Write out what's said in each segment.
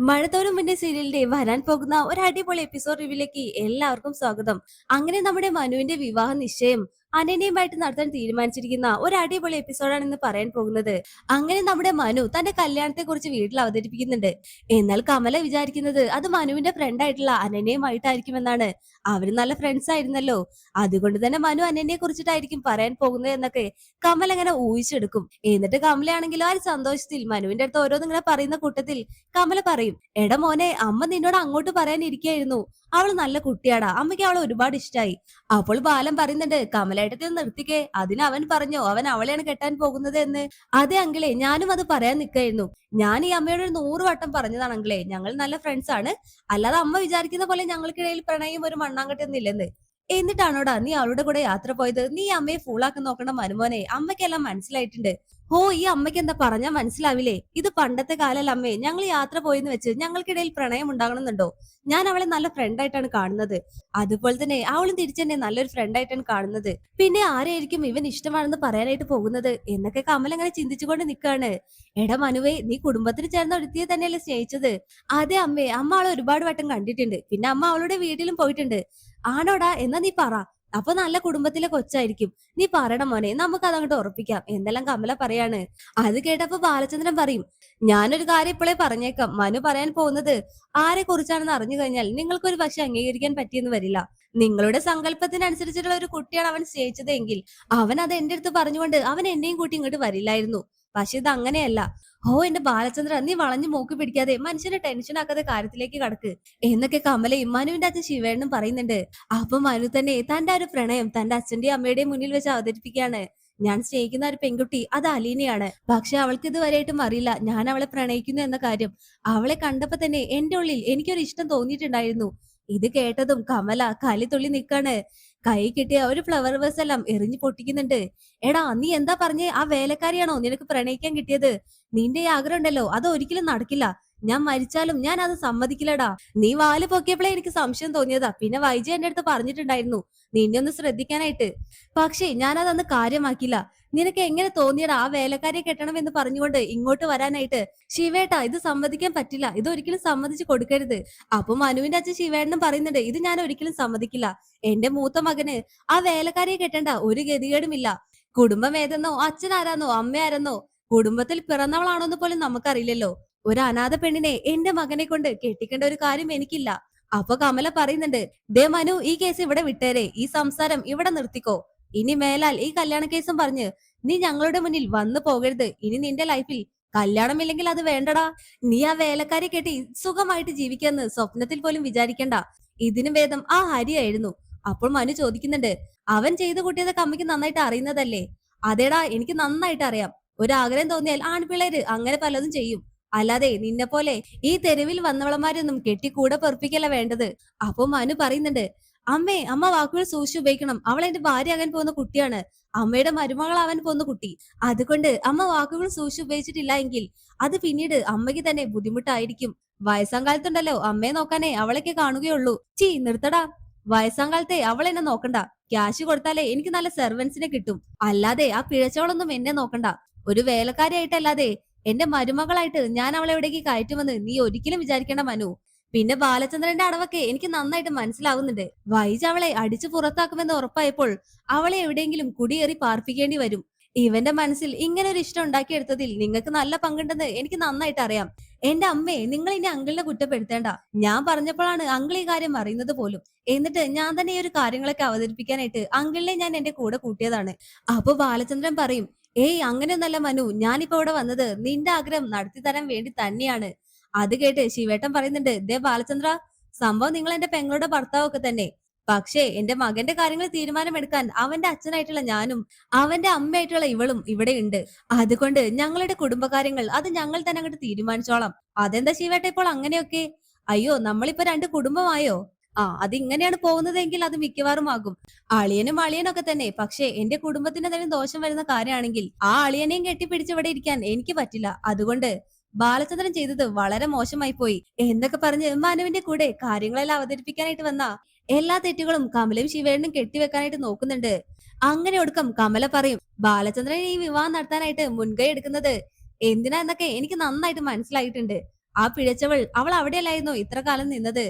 മഴത്തോരും മുന്നേ സീരിയലിന്റെ വരാൻ പോകുന്ന ഒരു അടിപൊളി എപ്പിസോഡ് റിവ്യൂലേക്ക് എല്ലാവർക്കും സ്വാഗതം. അങ്ങനെ നമ്മുടെ മനുവിന്റെ വിവാഹ നിശ്ചയം അനന്യമായിട്ട് നടത്താൻ തീരുമാനിച്ചിരിക്കുന്ന ഒരു അടിപൊളി എപ്പിസോഡാണ് ഇന്ന് പറയാൻ പോകുന്നത്. അങ്ങനെ നമ്മുടെ മനു തന്റെ കല്യാണത്തെ കുറിച്ച് വീട്ടിൽ അവതരിപ്പിക്കുന്നുണ്ട്. എന്നാൽ കമല വിചാരിക്കുന്നത് അത് മനുവിന്റെ ഫ്രണ്ട് ആയിട്ടുള്ള അനന്യമായിട്ടായിരിക്കുമെന്നാണ് അവർ നല്ല ഫ്രണ്ട്സ് ആയിരുന്നല്ലോ. അതുകൊണ്ട് തന്നെ മനു അനനയെ കുറിച്ചിട്ടായിരിക്കും പറയാൻ പോകുന്നത് എന്നൊക്കെ കമൽ അങ്ങനെ ഊഹിച്ചെടുക്കും. എന്നിട്ട് കമലയാണെങ്കിലും ആ സന്തോഷത്തിൽ മനുവിന്റെ അടുത്ത് ഓരോ ഇങ്ങനെ പറയുന്ന കൂട്ടത്തിൽ കമല പറയും എടാ മോനെ അമ്മ നിന്നോട് അങ്ങോട്ട് പറയാനിരിക്കായിരുന്നു. അവൾ നല്ല കുട്ടിയാടാ. അമ്മയ്ക്ക് അവളെ ഒരുപാട് ഇഷ്ടമായി അപ്പോൾ ബാലം പറയുന്നുണ്ട് കമലേട്ടത്തിൽ നിർത്തിക്കേ. അതിന് അവൻ പറഞ്ഞു അവൻ അവളെയാണ് കെട്ടാൻ പോകുന്നത് എന്ന്. അതെ അങ്കിളെ ഞാനും അത് പറയാൻ നിൽക്കായിരുന്നു ഞാൻ ഈ അമ്മയോട് ഒരു നൂറ് വട്ടം പറഞ്ഞതാണ് അങ്കിളെ ഞങ്ങൾ നല്ല ഫ്രണ്ട്സ് ആണ്. അല്ലാതെ അമ്മ വിചാരിക്കുന്ന പോലെ ഞങ്ങൾക്കിടയിൽ പ്രണയം ഒരു മണ്ണാങ്കട്ടൊന്നുമില്ലെന്ന് എന്നിട്ടാണോടാ നീ അവളുടെ കൂടെ യാത്ര പോയത്? നീ അമ്മയെ ഫൂളാക്കി നോക്കണം മനുമോനെ അമ്മയ്ക്കെല്ലാം മനസ്സിലായിട്ടുണ്ട്. ഓ ഈ അമ്മയ്ക്ക് എന്താ പറഞ്ഞാൽ മനസ്സിലാവില്ലേ? ഇത് പണ്ടത്തെ കാലല്ല അമ്മേ. ഞങ്ങൾ യാത്ര പോയെന്ന് വെച്ച് ഞങ്ങൾക്കിടയിൽ പ്രണയം ഉണ്ടാകണമെന്നുണ്ടോ? ഞാൻ അവളെ നല്ല ഫ്രണ്ട് ആയിട്ടാണ് കാണുന്നത്. അതുപോലെ തന്നെ അവളും തിരിച്ചെന്നെ നല്ലൊരു ഫ്രണ്ട് ആയിട്ടാണ് കാണുന്നത്. പിന്നെ ആരെയായിരിക്കും ഇവൻ ഇഷ്ടമാണെന്ന് പറയാനായിട്ട് പോകുന്നത്? എന്നൊക്കെ കമൽ അങ്ങനെ ചിന്തിച്ചുകൊണ്ട് നിൽക്കാണ് എടാ മനുവേ നീ കുടുംബത്തിന് ചേർന്ന ഒരുത്തിയെ തന്നെയല്ലേ സ്നേഹിച്ചത്? അതെ അമ്മേ അമ്മ അവളെ ഒരുപാട് വട്ടം കണ്ടിട്ടുണ്ട്. പിന്നെ അമ്മ അവളുടെ വീട്ടിലും പോയിട്ടുണ്ട്. ആണോടാ എന്നാ നീ പറ. അപ്പൊ നല്ല കുടുംബത്തിലെ കൊച്ചായിരിക്കും. നീ പറയണം മോനെ നമുക്ക് അതങ്ങോട്ട് ഉറപ്പിക്കാം. എന്തെല്ലാം കമല പറയാണ്. അത് കേട്ടപ്പോ ബാലചന്ദ്രൻ പറയും ഞാനൊരു കാര്യം ഇപ്പോഴേ പറഞ്ഞേക്കാം. മനു പറയാൻ പോകുന്നത് ആരെ കുറിച്ചാണെന്ന് അറിഞ്ഞു കഴിഞ്ഞാൽ നിങ്ങൾക്കൊരു പക്ഷെ അംഗീകരിക്കാൻ പറ്റിയെന്ന് വരില്ല. നിങ്ങളുടെ സങ്കല്പത്തിനനുസരിച്ചിട്ടുള്ള ഒരു കുട്ടിയാണ് അവൻ സ്നേഹിച്ചതെങ്കിൽ അവൻ അത് എന്റെ അടുത്ത് പറഞ്ഞുകൊണ്ട് അവൻ എന്നെയും കൂട്ടി ഇങ്ങോട്ട് വരില്ലായിരുന്നു. പക്ഷെ ഇത് അങ്ങനെയല്ല. ഓ എന്റെ ബാലചന്ദ്ര നീ വളഞ്ഞു മൂക്ക് പിടിക്കാതെ മനുഷ്യനെ ടെൻഷൻ ആക്കാതെ കാര്യത്തിലേക്ക് കടക്ക്. എന്നൊക്കെ കമല ഇമ്മാനുവിന്റെ അച്ഛൻ ശിവേണ്ണും പറയുന്നുണ്ട്. അപ്പൊ മനു തന്നെ തന്റെ ഒരു പ്രണയം തന്റെ അച്ഛന്റെയും അമ്മയുടെയും മുന്നിൽ വെച്ച് അവതരിപ്പിക്കുകയാണ്. ഞാൻ സ്നേഹിക്കുന്ന ഒരു പെൺകുട്ടി അത് അലീനയാണ്. പക്ഷെ അവൾക്ക് ഇതുവരെയായിട്ടും അറിയില്ല. ഞാൻ അവളെ പ്രണയിക്കുന്നു എന്ന കാര്യം. അവളെ കണ്ടപ്പോ തന്നെ എന്റെ ഉള്ളിൽ എനിക്കൊരു ഇഷ്ടം തോന്നിയിട്ടുണ്ടായിരുന്നു. ഇത് കേട്ടതും കമല കലി തുള്ളി നിക്കാണ്. കൈ കിട്ടിയ ഒരു ഫ്ലവർ വേഴ്സ് എല്ലാം എറിഞ്ഞു പൊട്ടിക്കുന്നുണ്ട്. എടാ നീ എന്താ പറഞ്ഞേ? ആ വേലക്കാരിയാണോ നിനക്ക് പ്രണയിക്കാൻ കിട്ടിയത്? നിന്റെ ഈ ആഗ്രഹം ഉണ്ടല്ലോ. അത് ഒരിക്കലും നടക്കില്ല. ഞാൻ മരിച്ചാലും ഞാൻ അത് സമ്മതിക്കില്ലടാ. നീ വാൽ പൊക്കിയപ്പോഴേ എനിക്ക് സംശയം തോന്നിയതാ. പിന്നെ വൈജി എന്റെ അടുത്ത് പറഞ്ഞിട്ടുണ്ടായിരുന്നു. നിന്നെ ഒന്ന് ശ്രദ്ധിക്കാനായിട്ട്. പക്ഷേ ഞാൻ അന്ന് കാര്യമാക്കില്ല നിനക്ക് എങ്ങനെ തോന്നിയടാ ആ വേലക്കാരെ കെട്ടണം എന്ന് പറഞ്ഞുകൊണ്ട് ഇങ്ങോട്ട് വരാനായിട്ട്? ശിവേട്ടാ ഇത് സമ്മതിക്കാൻ പറ്റില്ല. ഇത് ഒരിക്കലും സമ്മതിച്ചു കൊടുക്കരുത്. അപ്പൊ മനുവിന്റെ അച്ഛൻ ശിവേട്ടനും പറയുന്നുണ്ട് ഇത് ഞാൻ ഒരിക്കലും സമ്മതിക്കില്ല. എന്റെ മൂത്ത മകന് ആ വേലക്കാരെ കെട്ടണ്ട ഒരു ഗതികേടുമില്ല. കുടുംബം ഏതെന്നോ അച്ഛൻ ആരാന്നോ അമ്മ ആരെന്നോ കുടുംബത്തിൽ പിറന്നവളാണോന്ന് പോലും നമുക്കറിയില്ലല്ലോ. ഒരു അനാഥ പെണ്ണിനെ എന്റെ മകനെ കൊണ്ട് കെട്ടിക്കേണ്ട ഒരു കാര്യം എനിക്കില്ല. അപ്പൊ കമല പറയുന്നുണ്ട് ദേ മനു ഈ കേസ് ഇവിടെ വിട്ടേരെ. ഈ സംസാരം ഇവിടെ നിർത്തിക്കോ. ഇനി മേലാൽ ഈ കല്യാണ കേസും പറഞ്ഞ് നീ ഞങ്ങളുടെ മുന്നിൽ വന്നു പോകരുത്. ഇനി നിന്റെ ലൈഫിൽ കല്യാണമില്ലെങ്കിൽ അത് വേണ്ടടാ. നീ ആ വേലക്കാരെ കെട്ടി സുഖമായിട്ട് ജീവിക്കാന്ന് സ്വപ്നത്തിൽ പോലും വിചാരിക്കണ്ട. ഇതിനു വേദം ആ ഹരിയായിരുന്നു. അപ്പോൾ മനു ചോദിക്കുന്നുണ്ട് അവൻ ചെയ്തു കൂട്ടിയത് കമ്മിക്ക് നന്നായിട്ട് അറിയുന്നതല്ലേ? അതേടാ എനിക്ക് നന്നായിട്ട് അറിയാം. ഒരാഗ്രഹം തോന്നിയാൽ ആൺപിള്ളേര് അങ്ങനെ പലതും ചെയ്യും. അല്ലാതെ നിന്നെ പോലെ ഈ തെരുവിൽ വന്നവളമാരൊന്നും കെട്ടി കൂടെ വേണ്ടത്. അപ്പൊ മനു പറയുന്നുണ്ട് അമ്മേ അമ്മ വാക്കുകൾ സൂക്ഷിച്ച് ഉപയോഗിക്കണം. അവൾ എന്റെ ഭാര്യയാകാൻ പോകുന്ന കുട്ടിയാണ്. അമ്മയുടെ മരുമകളാവാൻ പോകുന്ന കുട്ടി. അതുകൊണ്ട് അമ്മ വാക്കുകൾ സൂക്ഷിച്ച് ഉപയോഗിച്ചിട്ടില്ല എങ്കിൽ അത് പിന്നീട് അമ്മയ്ക്ക് തന്നെ ബുദ്ധിമുട്ടായിരിക്കും. വയസ്സാം കാലത്തുണ്ടല്ലോ അമ്മയെ നോക്കാനേ അവളൊക്കെ കാണുകയുള്ളൂ. ചീ നിർത്തടാ. വയസ്സാം കാലത്തെ അവൾ എന്നെ നോക്കണ്ട. ക്യാഷ് കൊടുത്താലേ എനിക്ക് നല്ല സെർവൻസിനെ കിട്ടും. അല്ലാതെ ആ പിഴച്ചവളൊന്നും എന്നെ നോക്കണ്ട. ഒരു വേലക്കാരിയായിട്ടല്ലാതെ എന്റെ മരുമകളായിട്ട് ഞാൻ അവളെ എവിടേക്ക് കയറ്റുമെന്ന് നീ ഒരിക്കലും വിചാരിക്കേണ്ട മനു. പിന്നെ ബാലചന്ദ്രന്റെ അടവൊക്കെ എനിക്ക് നന്നായിട്ട് മനസ്സിലാവുന്നുണ്ട്. വൈജ് അവളെ അടിച്ചു പുറത്താക്കുമെന്ന് ഉറപ്പായപ്പോൾ അവളെ എവിടെയെങ്കിലും കുടിയേറി പാർപ്പിക്കേണ്ടി വരും. ഇവന്റെ മനസ്സിൽ ഇങ്ങനെ ഒരു ഇഷ്ടം ഉണ്ടാക്കിയെടുത്തതിൽ നിങ്ങൾക്ക് നല്ല പങ്കുണ്ടെന്ന് എനിക്ക് നന്നായിട്ട് അറിയാം. എന്റെ അമ്മേ നിങ്ങൾ ഇനി അങ്കിളിനെ കുറ്റപ്പെടുത്തേണ്ട. ഞാൻ പറഞ്ഞപ്പോഴാണ് അങ്കിൾ ഈ കാര്യം അറിയുന്നത് പോലും. എന്നിട്ട് ഞാൻ തന്നെ ഈ ഒരു കാര്യങ്ങളൊക്കെ അവതരിപ്പിക്കാനായിട്ട് അങ്കിളിനെ ഞാൻ എന്റെ കൂടെ കൂട്ടിയതാണ്. അപ്പൊ ബാലചന്ദ്രൻ പറയും ഏയ് അങ്ങനെയൊന്നല്ല മനു. ഞാനിപ്പോ ഇവിടെ വന്നത് നിന്റെ ആഗ്രഹം നടത്തി തരാൻ വേണ്ടി തന്നെയാണ്. അത് കേട്ട് ശിവേട്ടൻ പറയുന്നുണ്ട് ദേ ബാലചന്ദ്ര സംഭവം നിങ്ങൾ എന്റെ പെങ്ങളുടെ ഭർത്താവൊക്കെ തന്നെ. പക്ഷേ എന്റെ മകന്റെ കാര്യങ്ങൾ തീരുമാനമെടുക്കാൻ അവന്റെ അച്ഛനായിട്ടുള്ള ഞാനും അവന്റെ അമ്മയായിട്ടുള്ള ഇവളും ഇവിടെ ഉണ്ട്. അതുകൊണ്ട് ഞങ്ങളുടെ കുടുംബകാര്യങ്ങൾ അത് ഞങ്ങൾ തന്നെ അങ്ങോട്ട് തീരുമാനിച്ചോളാം. അതെന്താ ശിവേട്ട ഇപ്പോൾ അങ്ങനെയൊക്കെ? അയ്യോ നമ്മളിപ്പോ രണ്ട് കുടുംബമായോ? ആ അത് ഇങ്ങനെയാണ് പോകുന്നതെങ്കിൽ അത് മിക്കവാറും ആകും. അളിയനും അളിയനൊക്കെ തന്നെ. പക്ഷേ എന്റെ കുടുംബത്തിന് എന്തെങ്കിലും ദോഷം വരുന്ന കാര്യമാണെങ്കിൽ ആ അളിയനെയും കെട്ടിപ്പിടിച്ച് ഇവിടെ ഇരിക്കാൻ എനിക്ക് പറ്റില്ല. അതുകൊണ്ട് ബാലചന്ദ്രൻ ചെയ്തത് വളരെ മോശമായി പോയി. എന്നൊക്കെ പറഞ്ഞ് മനുവിന്റെ കൂടെ കാര്യങ്ങളെല്ലാം അവതരിപ്പിക്കാനായിട്ട് വന്ന എല്ലാ തെറ്റുകളും കമലയും ശിവേണ്ണും കെട്ടിവെക്കാനായിട്ട് നോക്കുന്നുണ്ട്. അങ്ങനെ ഒടുക്കം കമല പറയും ബാലചന്ദ്രൻ ഈ വിവാഹം നടത്താനായിട്ട് മുൻകൈ എടുക്കുന്നത് എന്തിനാ? എന്നൊക്കെ എനിക്ക് നന്നായിട്ട് മനസ്സിലായിട്ടുണ്ട്. ആ പിഴച്ചവൾ അവൾ അവിടെയല്ലായിരുന്നു ഇത്ര കാലം നിന്നത്?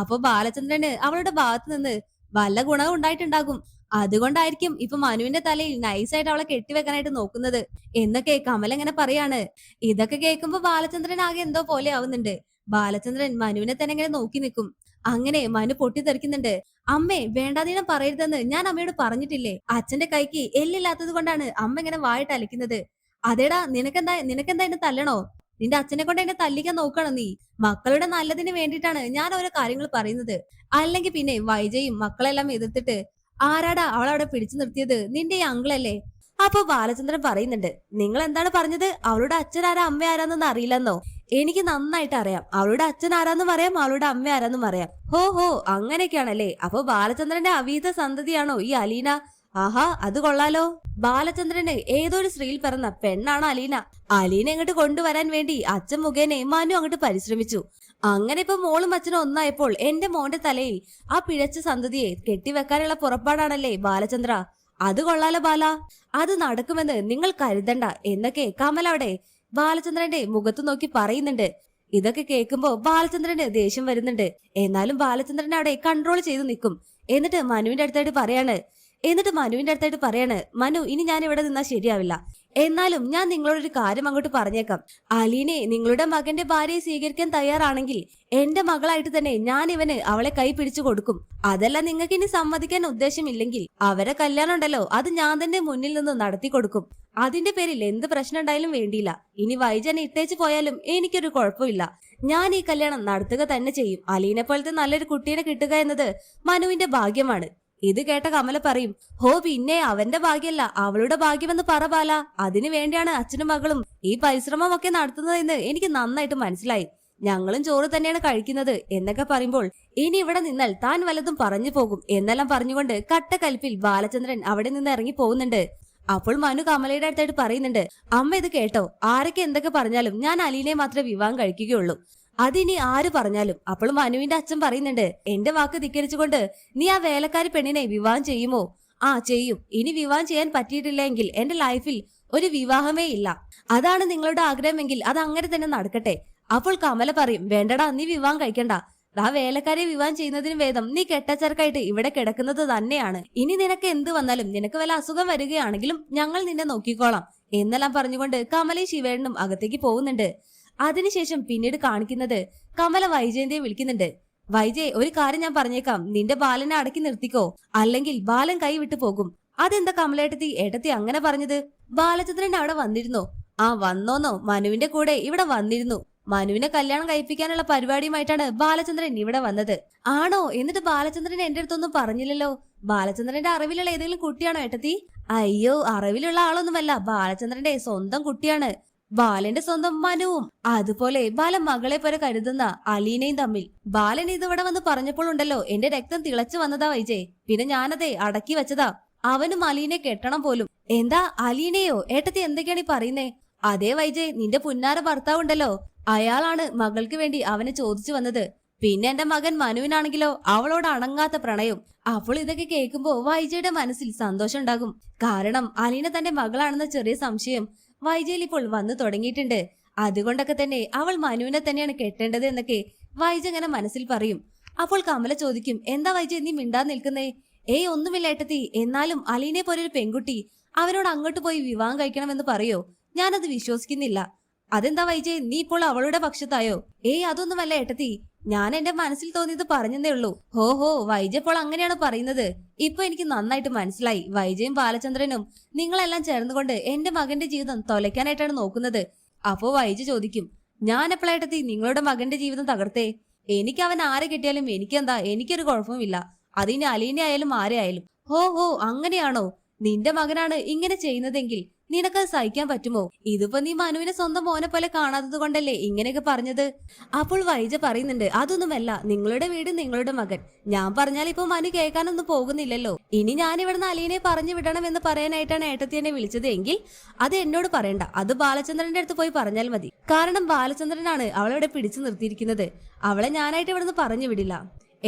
അപ്പൊ ബാലചന്ദ്രന് അവളുടെ ഭാഗത്ത് നിന്ന് വല്ല ഗുണവും ഉണ്ടായിട്ടുണ്ടാകും. അതുകൊണ്ടായിരിക്കും ഇപ്പൊ മനുവിന്റെ തലയിൽ നൈസായിട്ട് അവളെ കെട്ടിവെക്കാനായിട്ട് നോക്കുന്നത്. എന്നൊക്കെ കമൽ എങ്ങനെ പറയാണ്. ഇതൊക്കെ കേൾക്കുമ്പോ ബാലചന്ദ്രൻ ആകെ എന്തോ പോലെ ആവുന്നുണ്ട്. ബാലചന്ദ്രൻ മനുവിനെ തന്നെ ഇങ്ങനെ നോക്കി നിൽക്കും. അങ്ങനെ മനു പൊട്ടിത്തെറിക്കുന്നുണ്ട്. അമ്മേ വേണ്ടാതീനം പറയരുതെന്ന് ഞാൻ അമ്മയോട് പറഞ്ഞിട്ടില്ലേ? അച്ഛന്റെ കൈക്ക് എല്ലില്ലാത്തത് കൊണ്ടാണ് അമ്മ ഇങ്ങനെ വായിട്ട് അലക്കുന്നത് അതേടാ നിനക്കെന്താ നിനക്കെന്താ എന്നെ തല്ലണോ? നിന്റെ അച്ഛനെ കൊണ്ട് എന്നെ തല്ലിക്കാൻ നോക്കണം നീ. മക്കളുടെ നല്ലതിന് വേണ്ടിയിട്ടാണ് ഞാൻ ഓരോ കാര്യങ്ങൾ പറയുന്നത്. അല്ലെങ്കിൽ പിന്നെ വൈജയും മക്കളെല്ലാം എതിർത്തിട്ട് ആരാടാ അവളവിടെ പിടിച്ചു നിർത്തിയത്? നിന്റെ ഈ അങ്കിളല്ലേ? അപ്പൊ ബാലചന്ദ്രൻ പറയുന്നുണ്ട് നിങ്ങൾ എന്താണ് പറഞ്ഞത്? അവളുടെ അച്ഛൻ ആരാ? അമ്മ ആരാന്നൊന്നും അറിയില്ലെന്നോ? എനിക്ക് നന്നായിട്ട് അറിയാം. അവളുടെ അച്ഛൻ ആരാന്നും അറിയാം അവളുടെ അമ്മ ആരാന്നും അറിയാം ഹോ ഹോ അങ്ങനെയൊക്കെയാണല്ലേ? അപ്പൊ ബാലചന്ദ്രന്റെ അവീത സന്തതിയാണോ ഈ അലീന? ആഹാ അത് കൊള്ളാലോ. ബാലചന്ദ്രന് ഏതൊരു സ്ത്രീയിൽ പിറന്ന പെണ്ണാണ് അലീന. അലീന ഇങ്ങോട്ട് കൊണ്ടുവരാൻ വേണ്ടി അച്ഛൻ മുഖേന മനു അങ്ങോട്ട് പരിശ്രമിച്ചു. അങ്ങനെ ഇപ്പൊ മോളും അച്ഛനും ഒന്നായപ്പോൾ എന്റെ മോന്റെ തലയിൽ ആ പിഴച്ച സന്തതിയെ കെട്ടിവെക്കാനുള്ള പുറപ്പാടാണല്ലേ ബാലചന്ദ്ര? അത് കൊള്ളാലോ ബാല. അത് നടക്കുമെന്ന് നിങ്ങൾ കരുതണ്ട എന്നൊക്കെ കമൽ അവിടെ. ബാലചന്ദ്രന്റെ മുഖത്ത് നോക്കി പറയുന്നുണ്ട്. ഇതൊക്കെ കേൾക്കുമ്പോ ബാലചന്ദ്രന് ദേഷ്യം വരുന്നുണ്ട്. എന്നാലും ബാലചന്ദ്രൻ അവിടെ കൺട്രോൾ ചെയ്തു നിൽക്കും. എന്നിട്ട് മനുവിന്റെ അടുത്തായിട്ട് പറയാണ് എന്നിട്ട് മനുവിന്റെ അടുത്തായിട്ട് പറയാണ് മനു ഇനി ഞാൻ ഇവിടെ നിന്നാ ശരിയാവില്ല. എന്നാലും ഞാൻ നിങ്ങളോടൊരു കാര്യം അങ്ങോട്ട് പറഞ്ഞേക്കാം. അലീനെ നിങ്ങളുടെ മകന്റെ ഭാര്യയെ സ്വീകരിക്കാൻ തയ്യാറാണെങ്കിൽ എന്റെ മകളായിട്ട് തന്നെ ഞാൻ ഇവന് അവളെ കൈ പിടിച്ചു കൊടുക്കും. അതല്ല നിങ്ങൾക്ക് ഇനി സമ്മതിക്കാൻ ഉദ്ദേശമില്ലെങ്കിൽ അവരെ കല്യാണം ഉണ്ടല്ലോ അത് ഞാൻ തന്നെ മുന്നിൽ നിന്ന് നടത്തി കൊടുക്കും. അതിന്റെ പേരിൽ എന്ത് പ്രശ്നം ഉണ്ടായാലും വേണ്ടിയില്ല. ഇനി വൈജനെ ഇട്ടേച്ച് പോയാലും എനിക്കൊരു കുഴപ്പമില്ല. ഞാൻ ഈ കല്യാണം നടത്തുക തന്നെ ചെയ്യും. അലീനെ പോലത്തെ നല്ലൊരു കുട്ടീനെ കിട്ടുക എന്നത് മനുവിന്റെ ഭാഗ്യമാണ്. ഇത് കേട്ട കമല പറയും ഹോ പിന്നെ അവന്റെ ഭാഗ്യല്ല അവളുടെ ഭാഗ്യമെന്ന് പറ ബാല. അതിനു വേണ്ടിയാണ് അച്ഛനും മകളും ഈ പരിശ്രമമൊക്കെ നടത്തുന്നതെന്ന് എനിക്ക് നന്നായിട്ട് മനസ്സിലായി. ഞങ്ങളും ചോറ് തന്നെയാണ് കഴിക്കുന്നത് എന്നൊക്കെ പറയുമ്പോൾ ഇനി ഇവിടെ നിന്നാൽ താൻ വല്ലതും പറഞ്ഞു പോകും എന്നെല്ലാം പറഞ്ഞുകൊണ്ട് കട്ടക്കൽപ്പിൽ ബാലചന്ദ്രൻ അവിടെ നിന്ന് ഇറങ്ങി പോകുന്നുണ്ട്. അപ്പോൾ മനു കമലയുടെ അടുത്തായിട്ട് പറയുന്നുണ്ട് അമ്മ ഇത് കേട്ടോ ആരൊക്കെ എന്തൊക്കെ പറഞ്ഞാലും ഞാൻ അലീനെ മാത്രമേ വിവാഹം കഴിക്കുകയുള്ളൂ. അതിനി ആര് പറഞ്ഞാലും അപ്പോൾ മനുവിന്റെ അച്ഛൻ പറയുന്നുണ്ട് എന്റെ വാക്ക് ധിക്കരിച്ചുകൊണ്ട് നീ ആ വേലക്കാരി പെണ്ണിനെ വിവാഹം ചെയ്യുമോ? ആ ചെയ്യും. ഇനി വിവാഹം ചെയ്യാൻ പറ്റിയിട്ടില്ലെങ്കിൽ എന്റെ ലൈഫിൽ ഒരു വിവാഹമേ ഇല്ല. അതാണ് നിങ്ങളുടെ ആഗ്രഹമെങ്കിൽ അത് അങ്ങനെ തന്നെ നടക്കട്ടെ. അപ്പോൾ കമല പറയും വേണ്ടടാ നീ വിവാഹം കഴിക്കണ്ട. ആ വേലക്കാരെ വിവാഹം ചെയ്യുന്നതിന് വേദം നീ കെട്ടച്ചരക്കായിട്ട് ഇവിടെ കിടക്കുന്നത് തന്നെയാണ്. ഇനി നിനക്ക് എന്ത് വന്നാലും നിനക്ക് വല്ല അസുഖം വരികയാണെങ്കിലും ഞങ്ങൾ നിന്നെ നോക്കിക്കോളാം. എന്നെല്ലാം പറഞ്ഞുകൊണ്ട് കമലയും ശിവേണ്ണും അകത്തേക്ക് പോകുന്നുണ്ട്. അതിനുശേഷം പിന്നീട് കാണിക്കുന്നത് കമല വൈജയന്തിയെ വിളിക്കുന്നുണ്ട്. വൈജയ് ഒരു കാര്യം ഞാൻ പറഞ്ഞേക്കാം. നിന്റെ ബാലനെ അടക്കി നിർത്തിക്കോ. അല്ലെങ്കിൽ ബാലൻ കൈ വിട്ടു പോകും. അതെന്താ കമലേട്ടത്തി ഏട്ടത്തി അങ്ങനെ പറഞ്ഞത്? ബാലചന്ദ്രൻ അവിടെ വന്നിരുന്നോ. ആ വന്നോന്നോ? മനുവിന്റെ കൂടെ ഇവിടെ വന്നിരുന്നു. മനുവിനെ കല്യാണം കഴിപ്പിക്കാനുള്ള പരിപാടിയുമായിട്ടാണ് ബാലചന്ദ്രൻ ഇവിടെ വന്നത്. ആണോ? എന്നിട്ട് ബാലചന്ദ്രൻ എന്റെ അടുത്തൊന്നും പറഞ്ഞില്ലല്ലോ. ബാലചന്ദ്രന്റെ അറിവിലുള്ള ഏതെങ്കിലും കുട്ടിയാണോ ഏട്ടത്തി? അയ്യോ അറിവിലുള്ള ആളൊന്നുമല്ല. ബാലചന്ദ്രന്റെ സ്വന്തം കുട്ടിയാണ്. ബാലന്റെ സ്വന്തം മനുവും. അതുപോലെ ബാലൻ മകളെ പോലെ കരുതുന്ന അലീനയും തമ്മിൽ. ബാലൻ ഇതിവിടെ വന്ന് പറഞ്ഞപ്പോൾ ഉണ്ടല്ലോ എന്റെ രക്തം തിളച്ചു വന്നതാ വൈജേ പിന്നെ ഞാനതേ അടക്കി വെച്ചതാ. അവനും അലീനെ കെട്ടണം പോലും. എന്താ അലീനയോ? ഏട്ടത്തി എന്തൊക്കെയാണ് ഈ പറയുന്നേ? അതേ വൈജേ നിന്റെ പുന്നാര ഭർത്താവുണ്ടല്ലോ അയാളാണ് മകൾക്ക് വേണ്ടി അവനെ ചോദിച്ചു വന്നത്. പിന്നെ എന്റെ മകൻ മനുവിനാണെങ്കിലോ അവളോട് അണങ്ങാത്ത പ്രണയം. അപ്പോൾ ഇതൊക്കെ കേൾക്കുമ്പോ വൈജയുടെ മനസ്സിൽ സന്തോഷം ഉണ്ടാകും. കാരണം അലീന തന്റെ മകളാണെന്ന ചെറിയ സംശയം വൈജയിൽ ഇപ്പോൾ വന്നു തുടങ്ങിയിട്ടുണ്ട്. അതുകൊണ്ടൊക്കെ തന്നെ അവൾ മനുവിനെ തന്നെയാണ് കെട്ടേണ്ടത് എന്നൊക്കെ വൈജ ഇങ്ങനെ മനസ്സിൽ പറയും. അപ്പോൾ കമല ചോദിക്കും എന്താ വൈജ നീ മിണ്ടാതെ നിൽക്കുന്നേ? ഏയ് ഒന്നുമില്ല ഏട്ടത്തി. എന്നാലും അലീനെ പോലെ ഒരു പെൺകുട്ടി അവനോട് അങ്ങോട്ട് പോയി വിവാഹം കഴിക്കണമെന്ന് പറയോ? ഞാനത് വിശ്വസിക്കുന്നില്ല. അതെന്താ വൈജയ് നീ ഇപ്പോൾ അവളുടെ പക്ഷത്തായോ? ഏയ് അതൊന്നുമല്ല ഏട്ടത്തി. ഞാൻ എന്റെ മനസ്സിൽ തോന്നിയത് പറഞ്ഞതേ ഉള്ളൂ. ഹോ ഹോ വൈജ ഇപ്പോൾ അങ്ങനെയാണ് പറയുന്നത്. ഇപ്പൊ എനിക്ക് നന്നായിട്ട് മനസ്സിലായി. വൈജയും ബാലചന്ദ്രനും നിങ്ങളെല്ലാം ചേർന്നുകൊണ്ട് എന്റെ മകന്റെ ജീവിതം തൊലയ്ക്കാനായിട്ടാണ് നോക്കുന്നത്. അപ്പോ വൈജ ചോദിക്കും ഞാൻ എപ്പോഴായിട്ടെത്തി നിങ്ങളുടെ മകന്റെ ജീവിതം തകർത്തേ? എനിക്ക് അവൻ ആരെ കിട്ടിയാലും എനിക്കെന്താ? എനിക്കൊരു കുഴപ്പമില്ല അതിന് അലീനെ ആയാലും ആരെ ആയാലും ഹോ ഹോ അങ്ങനെയാണോ? നിന്റെ മകനാണ് ഇങ്ങനെ ചെയ്യുന്നതെങ്കിൽ നിനക്കത് സഹിക്കാൻ പറ്റുമോ? ഇതിപ്പോ നീ മനുവിനെ സ്വന്തം മോനെ പോലെ കാണാത്തത് കൊണ്ടല്ലേ ഇങ്ങനെയൊക്കെ പറഞ്ഞത്? അപ്പോൾ വൈജ പറയുന്നുണ്ട് അതൊന്നുമല്ല നിങ്ങളുടെ വീട് നിങ്ങളുടെ മകൻ. ഞാൻ പറഞ്ഞാൽ ഇപ്പൊ മനു കേൾക്കാനൊന്നും പോകുന്നില്ലല്ലോ. ഇനി ഞാൻ ഇവിടുന്ന് അലീനെ പറഞ്ഞു വിടണം എന്ന് പറയാനായിട്ടാണ് ഏട്ടത്തി എന്നെ വിളിച്ചത് എങ്കിൽ അത് എന്നോട് പറയണ്ട. അത് ബാലചന്ദ്രന്റെ അടുത്ത് പോയി പറഞ്ഞാൽ മതി. കാരണം ബാലചന്ദ്രനാണ് അവളെ പിടിച്ചു നിർത്തിയിരിക്കുന്നത്. അവളെ ഞാനായിട്ട് ഇവിടുന്ന് പറഞ്ഞു വിടില്ല.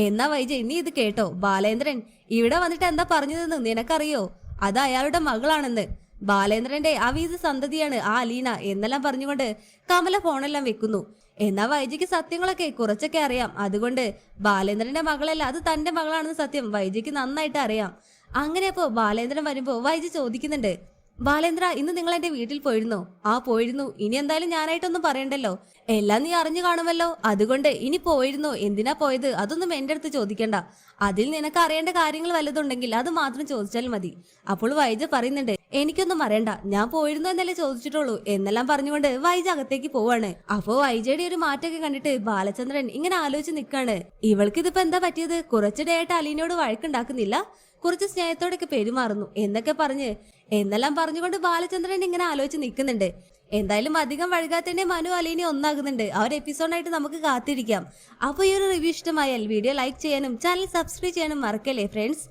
എന്നാ വൈജ നീ ഇത് കേട്ടോ. ബാലേന്ദ്രൻ ഇവിടെ വന്നിട്ട് എന്താ പറഞ്ഞതെന്ന് നിനക്കറിയോ? അത് അയാളുടെ മകളാണെന്ന്. ബാലേന്ദ്രന്റെ അവീത സന്തതിയാണ് ആ അലീന എന്നെല്ലാം പറഞ്ഞുകൊണ്ട് കമല ഫോണെല്ലാം വെക്കുന്നു. എന്നാ വൈജിക്ക് സത്യങ്ങളൊക്കെ കുറച്ചൊക്കെ അറിയാം. അതുകൊണ്ട് ബാലേന്ദ്രന്റെ മകളല്ല അത് തന്റെ മകളാണെന്ന് സത്യം വൈജിക്ക് നന്നായിട്ട് അറിയാം. അങ്ങനെ അപ്പോ ബാലേന്ദ്രൻ വരുമ്പോ വൈജി ചോദിക്കുന്നുണ്ട് ബാലേന്ദ്ര ഇന്ന് നിങ്ങൾ എന്റെ വീട്ടിൽ പോയിരുന്നോ? ആ പോയിരുന്നു. ഇനി എന്തായാലും ഞാനായിട്ടൊന്നും പറയണ്ടല്ലോ. എല്ലാം നീ അറിഞ്ഞു കാണുമല്ലോ. അതുകൊണ്ട് ഇനി പോയിരുന്നോ? എന്തിനാ പോയത്? അതൊന്നും എന്റെ അടുത്ത് ചോദിക്കണ്ട. അതിൽ നിനക്ക് അറിയേണ്ട കാര്യങ്ങൾ വല്ലതുണ്ടെങ്കിൽ അത് മാത്രം ചോദിച്ചാൽ മതി. അപ്പോൾ വൈജ പറയുന്നുണ്ട് എനിക്കൊന്നും അറിയണ്ട. ഞാൻ പോയിരുന്നു എന്നല്ലേ ചോദിച്ചിട്ടുള്ളൂ. എന്നെല്ലാം പറഞ്ഞുകൊണ്ട് വൈജ അകത്തേക്ക് പോവാണ്. അപ്പോ വൈജയുടെ ഒരു മാറ്റമൊക്കെ കണ്ടിട്ട് ബാലചന്ദ്രൻ ഇങ്ങനെ ആലോചിച്ച് നിൽക്കാണ് ഇവൾക്ക് ഇതിപ്പോ എന്താ പറ്റിയത്? കുറച്ചിടെയായിട്ട് അലീനയോട് വഴക്കുണ്ടാക്കുന്നില്ല. കുറച്ച് സ്നേഹത്തോടൊക്കെ പെരുമാറുന്നു. എന്നൊക്കെ പറഞ്ഞ് എന്നെല്ലാം പറഞ്ഞുകൊണ്ട് ബാലചന്ദ്രൻ ഇങ്ങനെ ആലോചിച്ച് നിൽക്കുന്നുണ്ട്. എന്തായാലും അധികം വഴുകാത്തന്നെ മനു അലീനി ഒന്നാകുന്നുണ്ട്. ആ ഒരു എപ്പിസോഡായിട്ട് നമുക്ക് കാത്തിരിക്കാം. അപ്പോൾ ഈ ഒരു റിവ്യൂ ഇഷ്ടമായാൽ വീഡിയോ ലൈക്ക് ചെയ്യാനും ചാനൽ സബ്സ്ക്രൈബ് ചെയ്യാനും മറക്കല്ലേ ഫ്രണ്ട്സ്